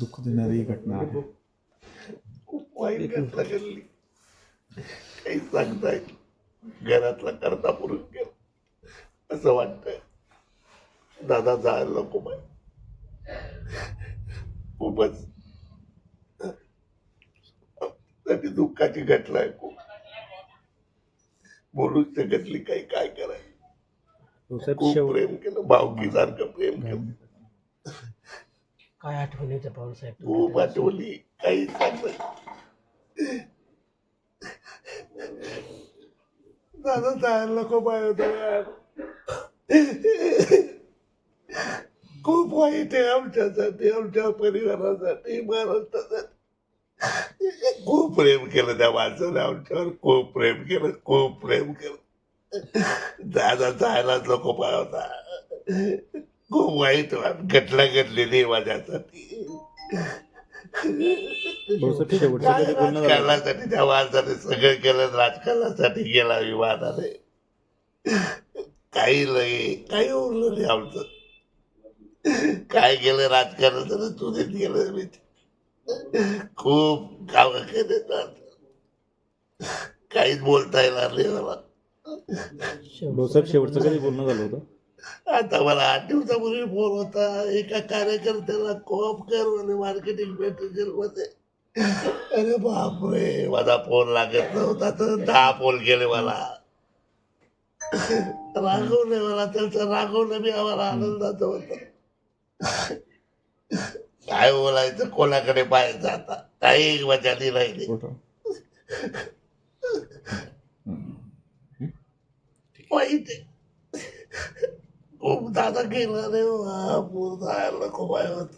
दुःख देणारी ही घटना आहे. खूप वाईट घटना घडली. काही सांगताय. घरातला करता पुरुष गेला. असं वाटतंय. दादा जायला नको बाय खूपच त्याची दुःखाची घटना आहे खूप. बोलूच शकत नाही काही काय करायचं? खूप प्रेम केलं भावकीसारखं प्रेम केलं. काय आठवण येते पवार साहेब खूप आठवली काही सांगत दादा जायला नको यार खूप वाईट आहे आमच्यासाठी आमच्या परिवारासाठी महाराष्ट्रासाठी. खूप प्रेम केलं त्या माणसाने आमच्यावर खूप प्रेम केलं खूप प्रेम केलं. दादा जायलाच नको पाहिजे होता खूप वाईट वाट- घटना घडलेली माझ्यासाठी भाऊसाहेब शेवटचं काय कधी बोलणं झालं. राजकारणासाठी त्या माणसाने सगळं केलं राजकारणासाठी गेला विमानाने काही नाही काही उरलं नाही आमचं. काय केलं राजकारणाचं तुझे गेलं मी. खूप गाव केले काहीच बोलता येणार नाही मला. भाऊसाहेब शेवटचं कधी बोलणं झालं होतं? आता मला आठ दिवसापूर्वी फोन होता. एका कार्यकर्त्याला कोऑप कर म्हणे मार्केटिंग मटेरियलमध्ये. अरे बापरे माझा फोन लागत नव्हता तर दहा फोन केले मला. रागवले मला त्यांचं रागवलं मी आम्हाला आनंदाचं होतं. काय बोलायचं कोणाकडे पाहायचं आता? काही मजा नाही राहिली वाईट आहे. दादा गेला रे बापूर जायला खूप आहे होत